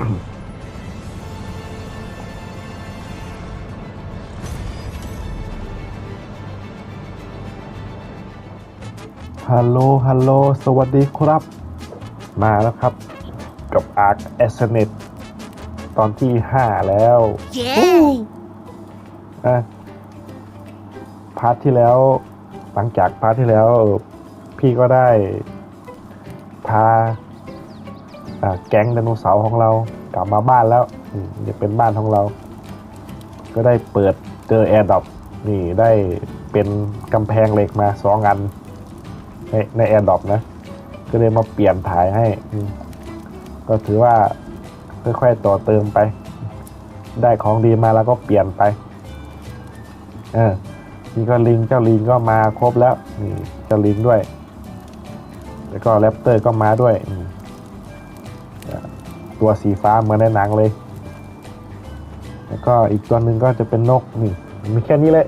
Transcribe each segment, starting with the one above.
ฮัลโหล ฮัลโหล สวัสดีครับ มาแล้วครับ กับ Arc a s c e n e t ตอนที่ 5 แล้ว Yeah! อะพาร์ทที่แล้ว หลังจากพาร์ทที่แล้ว พี่ก็ได้พาอ่า แก๊งไดโนเสาร์ของเรากลับมาบ้านแล้วอืมจะเป็นบ้านของเรา ก็ได้เปิดเจอแอร์ดอปนี่ได้เป็นกำแพงเหล็กมาสองอัน ในในแอร์ดอปนะ ก็เลยมาเปลี่ยนถ่ายให้ ก็ถือว่าค่อยๆต่อเติมไป ได้ของดีมาแล้วก็เปลี่ยนไป เออนี่ก็ลิงเจ้าลิงก็มาครบแล้วนี่เจ้าลิงด้วย แล้วก็แรปเตอร์ก็มาด้วยอื ตัวสีฟ้าเหมือนในหนังเลย แล้วก็อีกตัวหนึ่งก็จะเป็นนกนี่มีแค่นี้แหละ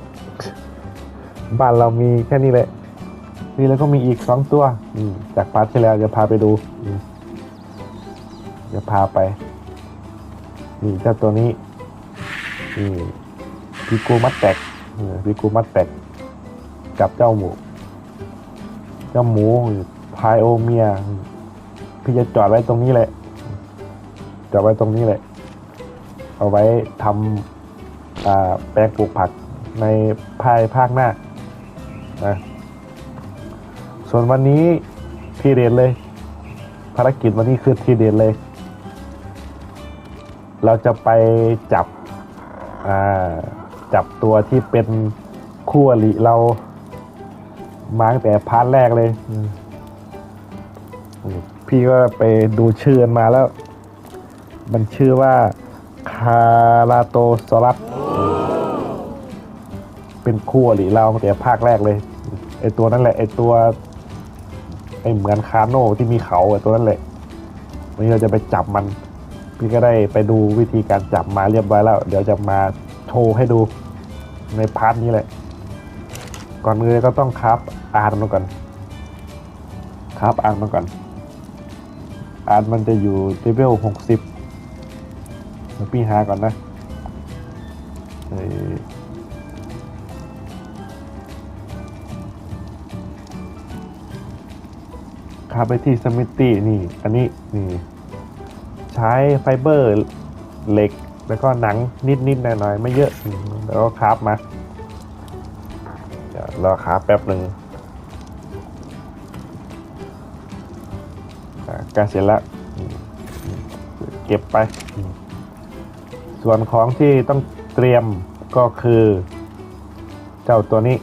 บ้านเรามีแค่นี้แหละ นี่แล้วก็มีอีกสองตัวจากพาร์ทที่แล้วจะพาไปดูจะพาไป นี่เจ้าตัวนี้นี่พิกูมัดแตกพิกูมัดแตกกับเจ้าหมู เจ้าหมูพายโอเมีย พี่จะจอดไว้ตรงนี้แหละ จอดไว้ตรงนี้แหละ เอาไว้ทำแปลงปลูกผักในภายภาคหน้านะส่วนวันนี้ทีเด็ดเลย ภารกิจวันนี้คือทีเด็ดเลย เราจะไปจับจับตัวที่เป็นคู่อริเรามาตั้งแต่พาร์ทแรกเลย พี่ก็ไปดูชื่อมาแล้ว มันชื่อว่าคาราโตซอรัสเป็นคู่อริเราตั้งแต่ภาคแรกเลยไอตัวนั่นแหละไอตัวไอเหมือนคาโน่ที่มีเขาไอตัวนั่นแหละวันนี้เราจะไปจับมัน พี่ก็ได้ไปดูวิธีการจับมาเรียบร้อยแล้ว เดี๋ยวจะมาโชว์ให้ดูในพาร์ทนี้แหละ ก่อนอื่นก็ต้องครับอาร์ตมันก่อนครับอาร์ตมันก่อนอาร์ตมันจะอยู่เลเวลหกสิบ ดี๋ยวพี่หาก่อนนะเอ่อคาไปที่สมิตี้นี่ อันนี้นี่ ใช้ไฟเบอร์เหล็ก แล้วก็หนังนิดๆหน่อยๆไม่เยอะ แล้วก็คราฟมา เดี๋ยวรอคราฟแป๊บหนึ่งอ่าใกล้เสร็จแล้ว เก็บไป ส่วนของที่ต้องเตรียมก็คือ เจ้าตัวนี้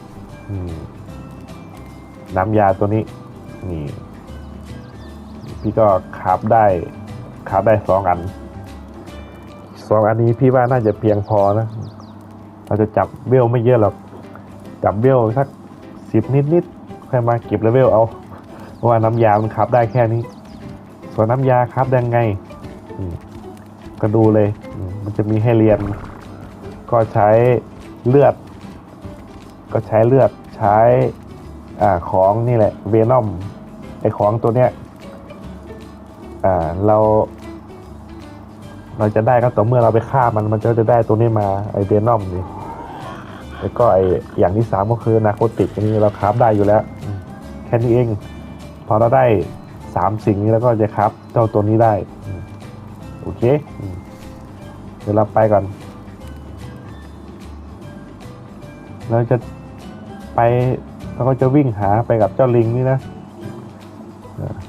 น้ำยาตัวนี้นี่พี่ก็คราฟได้คราฟได้สองอันสองอันนี้พี่ว่าน่าจะเพียงพอนะ เราจะจับเวลไม่เยอะหรอก จับเวลสักสิบนิดนิดค่อยมาเก็บเลเวลเอาเพราะว่าน้ำยามันคราฟได้แค่นี้ ส่วนน้ำยาคราฟได้ไง ก็ดูเลย มันจะมีให้เรียน ก็ใช้เลือด ก็ใช้เลือดใช้อ่าของนี่แหละเวนอมไอของตัวเนี้ยอ่าเรา เราจะได้ก็ต่อเมื่อเราไปฆ่ามันมันก็จะได้ตัวนี้มาไอเวนอมนี่แล้วก็ไออย่างที่สามก็คือนาโคติกอันนี้เราคราฟได้อยู่แล้ว แค่นี้เอง พอเราได้สามสิ่งนี้แล้วก็จะคราฟเจ้าตัวนี้ได้ เคอืมเดี๋ยวเราไปก่อน เราจะไปเราก็จะวิ่งหาไปกับเจ้าลิงนี่นะ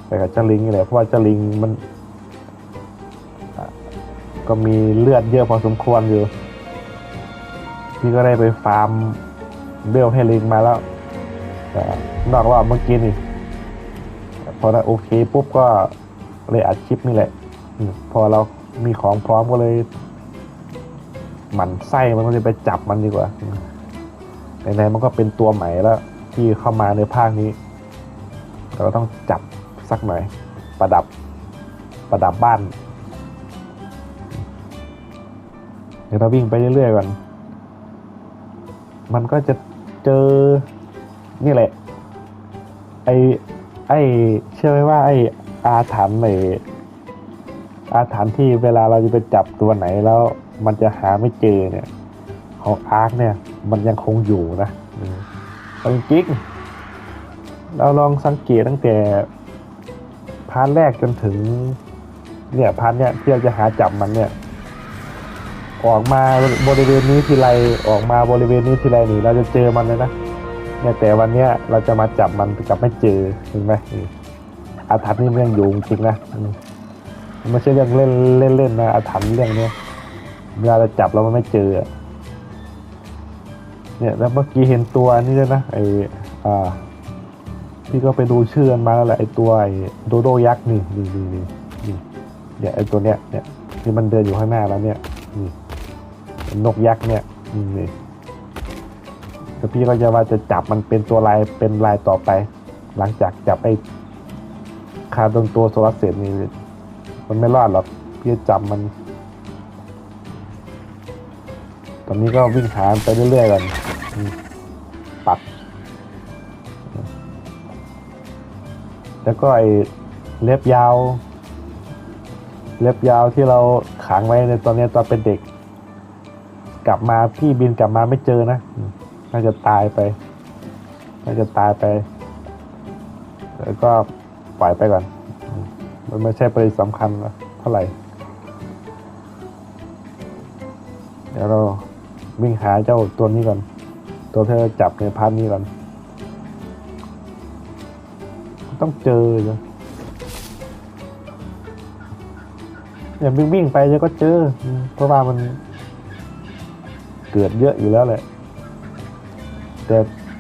ไปกับเจ้าลิงนี่แหละเพราะว่าเจ้าลิงมัน ก็มีเลือดเยอะพอสมควรอยู่พี่ก็ได้ไปฟาร์มเบลให้ลิงมาแล้วแต่นอกรอบเมื่อกี้นี่พอได้โอเคปุ๊บก็เลยอัดคลิปนี่แหละ พอเรามีของพร้อมก็เลย หมั่นไส้มันก็เลยไปจับมันดีกว่าอืมไหนๆมันก็เป็นตัวใหม่แล้ว ที่เข้ามาในภาคนี้ เราก็ต้องจับสักหน่อย ประดับประดับบ้าน เดี๋ยวเราวิ่งไปเรื่อยๆก่อน มันก็จะเจอ นี่แหละ ไอไอเชื่อไหมว่าไออาถรรพ์ไอ อาถรรพ์ที่เวลาเราจะไปจับตัวไหนแล้ว มันจะหาไม่เจอเนี่ย ของอาร์คเนี่ย มันยังคงอยู่นะจริงๆเราลองสังเกตตั้งแต่พาร์ทแรกจนถึง เนี่ยพาร์ทเนี่ยที่เราจะหาจับมันเนี่ย ออกมาบริเวณนี้ทีไรออกมาบริเวณนี้ทีไรนี่เราจะเจอมันเลยนะเนี่ยแต่วันเนี้ยเราจะมาจับมันกลับไม่เจอเห็นไหมอาถรรพ์นี่มันยังอยู่จริงนะอื ไม่ใช่เรื่องเล่นเล่นเล่นนะอาถรรพ์เรื่องเนี้ยเวลาเราจับแล้วมันไม่เจอ เนี่ยแล้วเมื่อกี้เห็นตัวนี่ด้วยนะไออ่าพี่ก็ไปดูชื่อมันมาแล้วแหละไอตัวไอโดโดยักษ์นี่นี่นี่นี่นี่เนี่ยไอตัวเนี้ยเนี่ยที่มันเดินอยู่ข้างหน้าแล้วเนี่ยนี่นกยักษ์เนี่ยนี่แล้วพี่ก็จะว่าจะจับมันเป็นตัวลายเป็นลายต่อไป หลังจากจับไอ้คาตรงตัวโซลาร์เซลล์นี่ มันไม่รอดหรอกพี่จะจับมัน ตอนนี้ก็วิ่งหาไปเรื่อยๆกันปัก แล้วก็ไอ้เล็บยาว เล็บยาวที่เราขังไว้ในตอนนี้ตอนเป็นเด็ก กลับมาพี่บินกลับมาไม่เจอนะน่าจะตายไปน่าจะตายไป แล้วก็ปล่อยไปก่อน มันไม่ใช่ประเด็นสำคัญเท่าไหร่ เดี๋ยวเราวิ่งหาเจ้าตัวนี้ก่อน ตัวที่เราจับในพาร์ทนี้ก่อน ต้องเจออยู่อย่าวิ่งวิ่งไปเดี๋ยวก็เจอ เพราะว่ามันเกิดเยอะอยู่แล้วแหละ แต่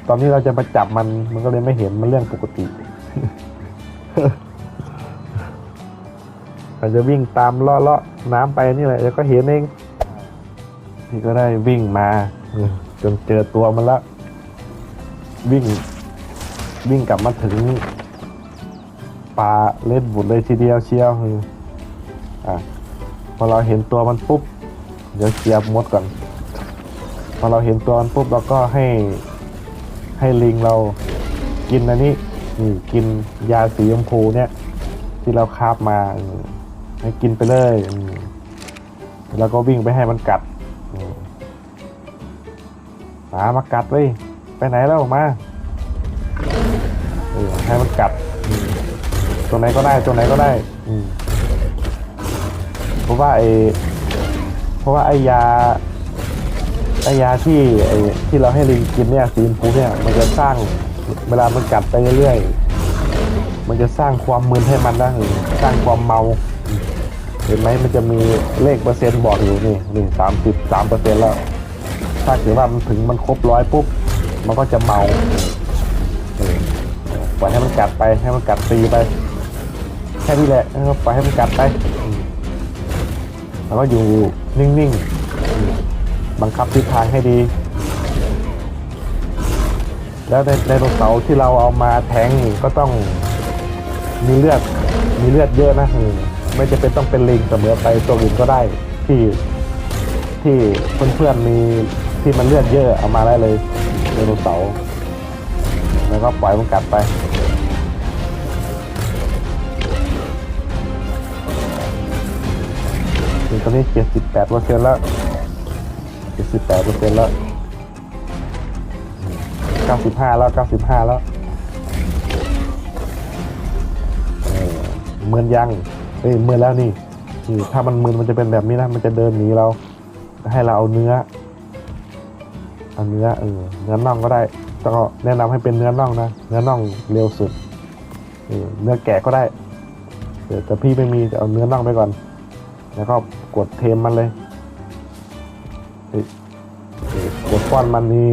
ตอนนี้เราจะมาจับมันมันก็เลยไม่เห็นมันเรื่องปกติ เราจะวิ่งตามเลาะเลาะน้ำไปนี่แหละแล้วก็เห็นเองพี่ก็ได้วิ่งมาจนเจอตัวมันละ วิ่ง วิ่งกลับมาถึงป่าเล็ดบุดเลยทีเดียวเชียวอะพอเราเห็นตัวมันปุ๊บเดี๋ยวเคลียร์มดก่อนพอเราเห็นตัวมันปุ๊บเราก็ให้ให้ลิงเรากินอันนี้นี่กินยาสีชมพูเนี่ย ที่เราคาบมา ให้กินไปเลยอืมแล้วก็วิ่งไปให้มันกัดอืมหมามากัดเว้ยไปไหนแล้วมาเออให้มันกัดอืมตัวไหนก็ได้ตัวไหนก็ได้อืมเพราะว่าไอเพราะว่าไอยาไอยาที่ไอที่เราให้ลิงกินเนี่ยสีชมพูเนี่ยมันจะสร้างเวลามันกัดไปเรื่อยๆ มันจะสร้างความมึนให้มันนะเออสร้างความเมา เห็นไหมมันจะมีเลขเปอร์เซ็นต์บอกอยู่นี่นี่สามสิบสามเปอร์เซ็นต์แล้ว ถ้าเกิดว่ามันถึงมันครบร้อยปุ๊บ มันก็จะเมาปล่อยให้มันกัดไปให้มันกัดตีไปแค่นี้แหละปล่อยให้มันกัดไปแล้วก็อยู่นิ่งๆ บังคับทิศทางให้ดี แล้วในไดโนเสาที่เราเอามาแทงก็ต้องมีเลือดมีเลือดเยอะนะอืม ไม่จะเป็นต้องเป็นลิงเสมอไปตัวอื่นก็ได้ที่ที่เพื่อนๆมีที่มันเลือดเยอะเอามาได้เลยไดโนเสาร์แล้วก็ปล่อยมันกัดไปถึงตอนนี้เจ็ดสิบแปดเปอร์เซ็นต์แล้วเจ็ดสิบแปดเปอร์เซ็นต์แล้วเก้าสิบห้าแล้วเก้าสิบห้าแล้วเออเมือนยัง เอ้ยมือแล้วนี่นี่ถ้ามันมึนมันจะเป็นแบบนี้นะมันจะเดินหนีเรา ให้เราเอาเนื้อเอาเนื้อเออเนื้อน่องก็ได้แต่ก็แนะนำให้เป็นเนื้อน่องนะเนื้อน่องเร็วสุดเออเนื้อแกะก็ได้เออแต่พี่ไม่มีจะเอาเนื้อน่องไปก่อน แล้วก็กดเทมมันเลยกดป้อนมันนี่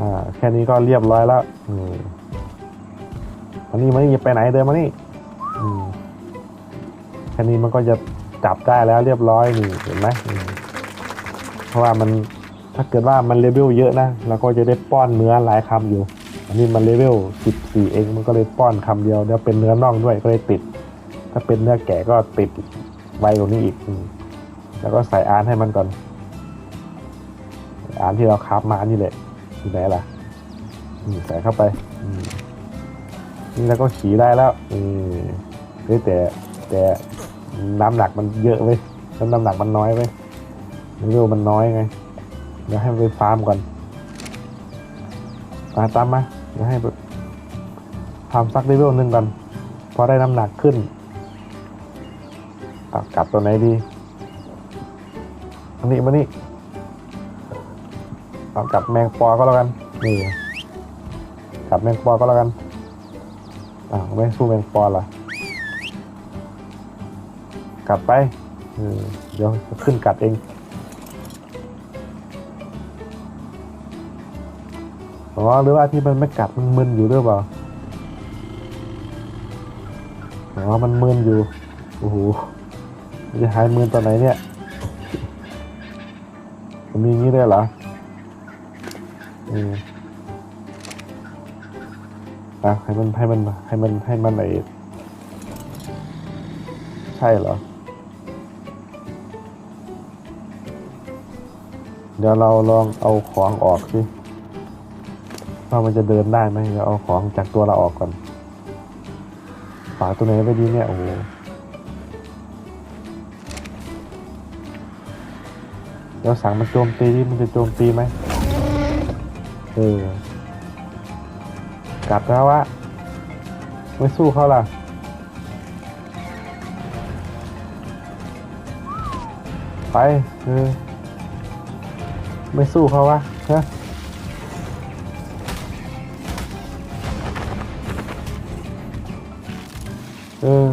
อ่าแค่นี้ก็เรียบร้อยแล้วอืมานี่มานี่ไปไหนเดินมานี่ ค่นี้มันก็จะจับได้แล้วเรียบร้อยนี่เห็นไหมเพราะว่ามันถ้าเกิดว่ามันเลเวลเยอะนะเราก็จะได้ป้อนเนื้อหลายคำอยู่ อันนี้มันเลเวลสิบสี่เองมันก็เลยป้อนคำเดียวเดี๋ยวเป็นเนื้อน่องด้วยก็เลยติด ถ้าเป็นเนื้อแกะก็ติดไวกว่านี้อีก แล้วก็ใส่อาร์ตให้มันก่อนอาร์ตที่เราคาฟมานี่แหละอยู่ไหนล่ะใส่เข้าไปนี่แล้วก็ขี่ได้แล้วอืมเฮ้ยแต่แต่ น้ำหนักมันเยอะเว้แล้วน้ำหนักมันน้อยเว้ยเร็วมันน้อยไงเดี๋ยวให้ไปฟาร์มก่อนมาตามมาเดี๋ยวให้ฟาร์มสักเลเวลหนึ่งก่อนพอได้น้ำหนักขึ้นกลับตัวไหนดีอันนี้มานี่เอากลับแมงปอก็แล้วกันนี่กลับแมงปอก็แล้วกันอ่าวไม่สู้แมงปอละ กลับไปเออเดี๋ยวขึ้นกัดเอง อ๋อ หรือว่าที่มันไม่กัดมันมึนอยู่หรือเปล่า อ๋อ มันมึนอยู่ โอ้โห จะหายมึนตอนไหนเนี่ยมันมีงี้ได้เหรออืมอะให้มันให้มันให้มันให้มันไอใช่เหรอ เดี๋ยวเราลองเอาของออกสิว่ามันจะเดินได้ไหมเดี๋ยวเอาของจากตัวเราออกก่อนฝาตัวไหนไม่ดีเนี่ยโอ้โหเดี๋ยวสั่งมันโจมตีมันจะโจมตีไหมเออกัดแล้ววะไม่สู้เขาล่ะไปเออ ไม่สู้เขาวะฮะเออ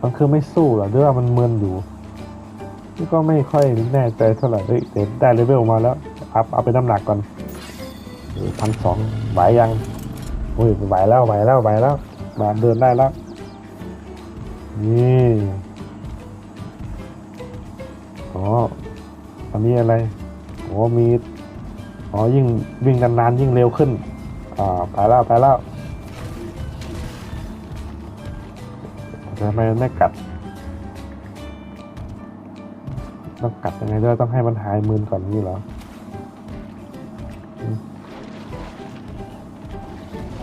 มันคือไม่สู้หรอหรือว่ามันเมินอยู่นี่ก็ไม่ค่อยแน่ใจเท่าไหร่เฮ้ยแต่ได้เลเวลมาแล้ว อัพเอาไปน้ำหนักก่อนพันสองไหวยังโอ้ยไหวแล้วไหวแล้วไหวแล้วมาเดินได้แล้วนี่ อ๋อ อันนี้อะไรโอ้มี อ๋อ ยิ่งวิ่งนานๆยิ่งเร็วขึ้น อ่าไปแล้วไปแล้วทำไมไม่กัด ต้องกัดยังไงด้วยต้องให้มันหายมืนก่อนนี่เหรออืม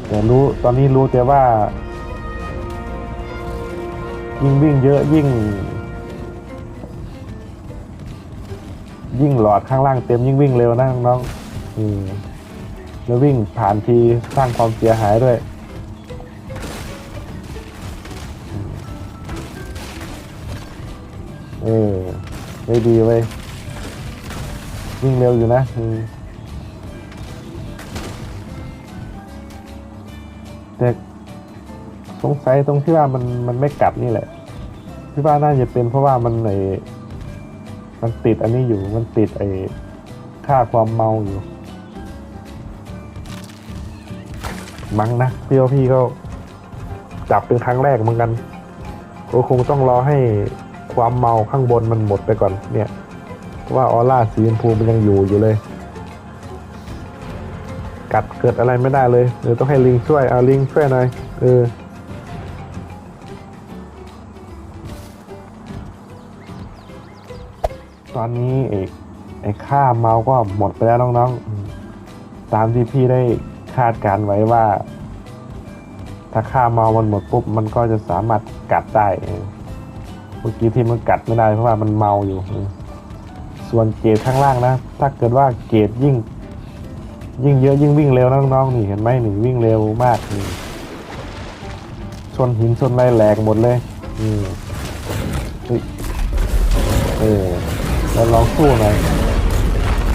แต่รู้ตอนนี้รู้แต่ว่า ยิ่งวิ่งเยอะยิ่ง ยิ่งหลอดข้างล่างเต็มยิ่งวิ่งเร็วนะน้องอืมแล้ววิ่งผ่านทีสร้างความเสียหายด้วยเออได้ดีเว้ยวิ่งเร็วอยู่นะอืมแต่สงสัยตรงที่ว่ามันมันไม่กัดนี่แหละที่ว่าน่าจะเป็นเพราะว่ามันไอ มันติดอันนี้อยู่มันติดไอ้ค่าความเมาอยู่มั้งนะพี่ว่าพี่ก็จับเป็นครั้งแรกเหมือนกันก็คงต้องรอให้ความเมาข้างบนมันหมดไปก่อนเนี่ยว่าออร่าสีชมพูมันยังอยู่อยู่เลย กัดเกิดอะไรไม่ได้เลยเดี๋ยวต้องให้ลิงช่วยเอาลิงช่วยหน่อยเออ ตอนนี้ไอ้ไอ้ค่าเมาก็หมดไปแล้วน้องๆ ตามที่พี่ได้คาดการณ์ไว้ว่า ถ้าค่าเมามันหมดปุ๊บมันก็จะสามารถกัดได้เมื่อกี้ที่มันกัดไม่ได้เพราะว่ามันเมาอยู่ ส่วนเกรดข้างล่างนะ ถ้าเกิดว่าเกรดยิ่ง ยิ่งเยอะยิ่งวิ่งเร็วน้องๆนี่เห็นไหมนี่วิ่งเร็วมากนี่ชนหินชนอะไรแหลกหมดเลยอืมเออ เราลองสู้หน่อย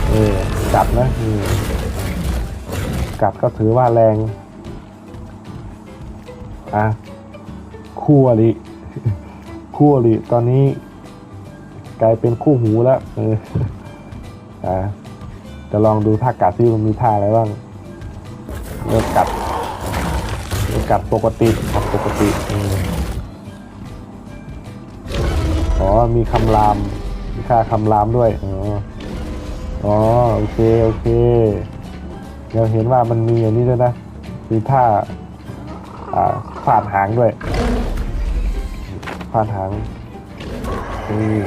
เออกัดนะอืมกัดก็ถือว่าแรงอะคู่อริคู่อริตอนนี้ กลายเป็นคู่หูแล้วเอออะจะลองดูท่ากัดที่มันมีท่าอะไรบ้างเริ่มกัดเริ่มกัดปกติกัดปกติอ๋อมีคำราม มีค่าคำรามด้วย อ๋อ อ๋อ โอเค โอเค เดี๋ยวเห็นว่ามันมีอย่างนี้ด้วยนะ มีท่า อ่าฟาดหางด้วยฟาดหาง นี่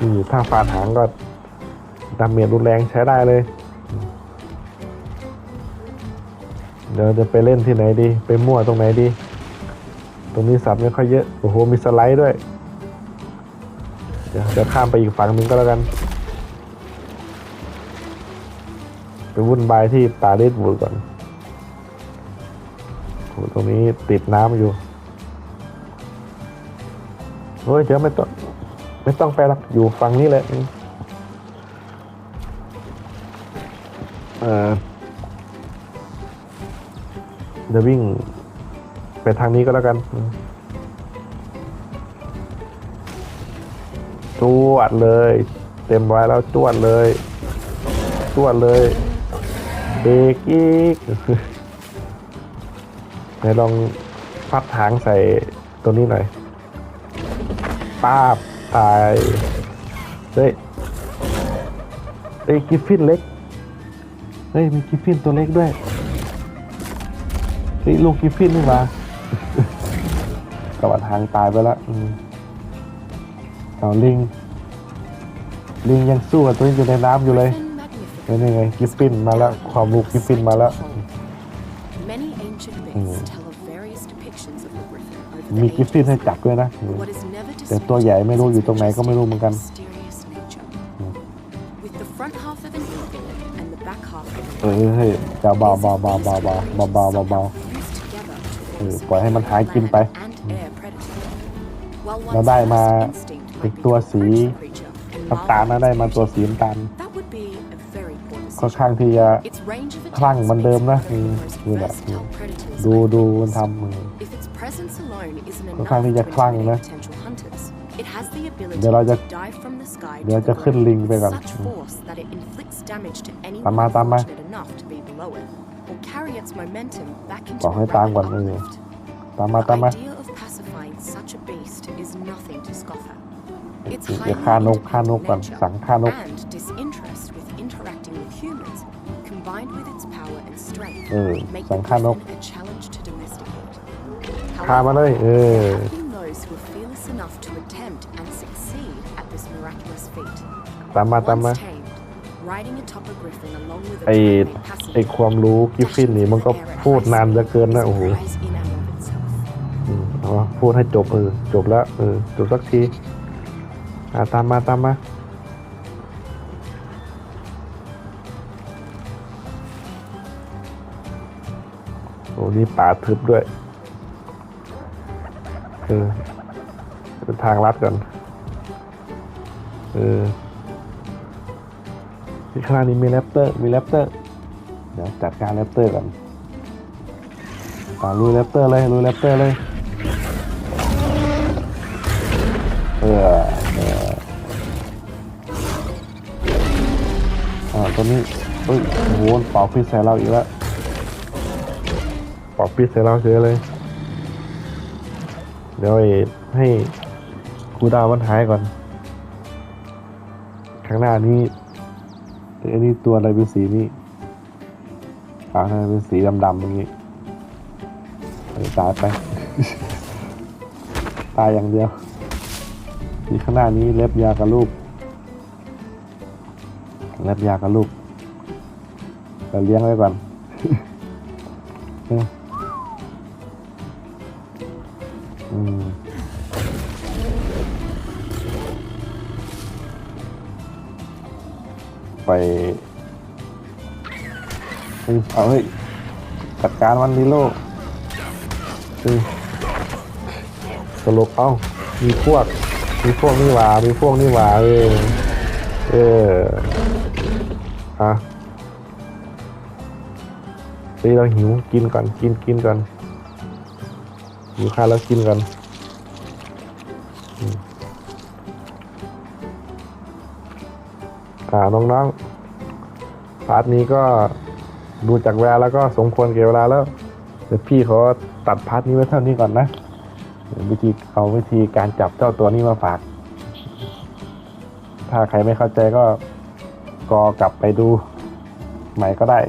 นี่ถ้าฟาดหางก็ดาเมจรุนแรงใช้ได้เลย เดี๋ยวจะไปเล่นที่ไหนดี ไปมั่วตรงไหนดี ตรงนี้สัตว์ไม่ค่อยเยอะ โอ้โห มีสไลด์ด้วย ดี๋ยวข้ามไปอีกฝั่งหนึ่งก็แล้วกัน ไปวุ่นวายที่ปาเรดวูดก่อนโหตรงนี้ติดน้ำอยู่โอ้ยเดี๋ยวไม่ต้องไม่ต้องไปหรอกอยู่ฝั่งนี้เลยเออเดี๋ยววิ่งไปทางนี้ก็แล้วกัน จวดเลย เต็มไว้แล้วจวดเลยจวดเลยเบรกอีกไหนลองพัดหางใส่ตัวนี้หน่อยป้าบตายเฮ้ยเฮ้ยกิฟฟินเล็กเฮ้ยมีกิฟฟินตัวเล็กด้วยเฮ้ยลูกกิฟฟินนี่หว่ากระบะทางตายไปแล้ว เอาลิง ลิงยังสู้กับตัวนี้อยู่ในน้ำอยู่เลย Magnificent นี่ไงกิฟฟินมาแล้ว ความรู้กิฟฟินมาแล้ว Many ancient myths tell of various depictions of the griffin over มี the กิฟฟิน ages. ให้จับด้วยนะอืม What is never แต่ตัวใหญ่ disputed ไม่ is รู้ its อยู่ตรงไหนก็ไม่รู้เหมือนกัน mysterious nature. With the front half of an eagle and the back half of เออเฮ้ยเจ้าเบาเบาเบาเบาเบาเบาเบาเบาเบา fused together to เออ form ปล่อยให้มันหากินไป land and air predator. While เรา one's ได้มา first instinct อีกตัวสีน้ำตาลนะได้มาตัวสีน้ำตาลค่อนข้างที่จะคลั่งเหมือนเดิมนะนี่แบบดูดูมันทำมือค่อนข้างที่จะคลั่งนะเดี๋ยวเราจะเดี๋ยวจะขึ้นลิงไปก่อนตามมาตามมาบอกให้ตามก่อนเลยตามมาตามมา เดี๋ยว highly ฆ่านกฆ่านก independent ก่อน nature สั่งฆ่านก and disinterest with interacting with humans, combined with its power and strength, เออ make สั่ง the ฆ่านก griffin a challenge to domesticate. ฆ่ามาเลยเออ There have been those who are fearless enough to attempt and succeed at this miraculous feat. ตามมาตามมา Once tamed, riding atop a griffin along with a ไอ teammate ไอ passenger ความรู้กิฟฟินนี่มันก็พูดนานเหลือเกินนะโอ้โห is a prize in and of itself. อืมเอาวะพูดให้จบเออจบแล้วเออจบสักที อ่าตามมาตามมาโอ้นี่ป่าทึบด้วยเออเป็นทางลัดก่อนเออที่ข้างหน้านี้มีแรปเตอร์ มีแรปเตอร์ เดี๋ยวจัดการแรปเตอร์ก่อนอ่าลุยแรปเตอร์เลยลุยแรปเตอร์เลย ตัวนี้เฮ้ยโอ้โหเป่าพิษใส่เราอีกแล้วเป่าพิษใส่เราเฉยเลย เดี๋ยวให้ครูดาวมันหายก่อน ข้างหน้านี้ไอ้นี่ตัวอะไรเป็นสีนี้ขาหน้าเป็นสีดำๆอย่างนี้ตายไป ตายอย่างเดียวที่ข้างหน้านี้เล็บยากับลูก เล็บยากับลูกเราเลี้ยงไว้ก่อนอืมไปเฮ้ยเอาเฮ้ยจัดการมันดิโลเฮ้ยสลบเอ้า มีพวก มีพวกนี่หว่า มีพวกนี่หว่าเออเออ อะเฮ้ยเราหิวกินก่อนกินกินก่อนหิวข้าวแล้วกินก่อนอ่าน้องๆพาร์ทนี้ก็ดูจากเวลาแล้วก็สมควรเก็บเวลาแล้วเดี๋ยวพี่เขาตัดพาร์ทนี้ไว้เท่านี้ก่อนนะวิธีเอาวิธีการจับเจ้าตัวนี้มาฝาก ถ้าใครไม่เข้าใจก็ ก็กลับไปดูใหม่ก็ได้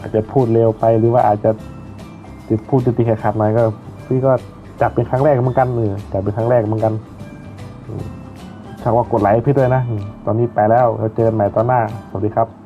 อาจจะพูดเร็วไปหรือว่าอาจจะติดพูดติดๆขัดๆหน่อยก็ พี่ก็จับเป็นครั้งแรกเหมือนกันเออจับเป็นครั้งแรกเหมือนกันถ้าว่ากดไลค์พี่ด้วยนะ ตอนนี้ไปแล้วเราเจอกันใหม่ตอนหน้า สวัสดีครับ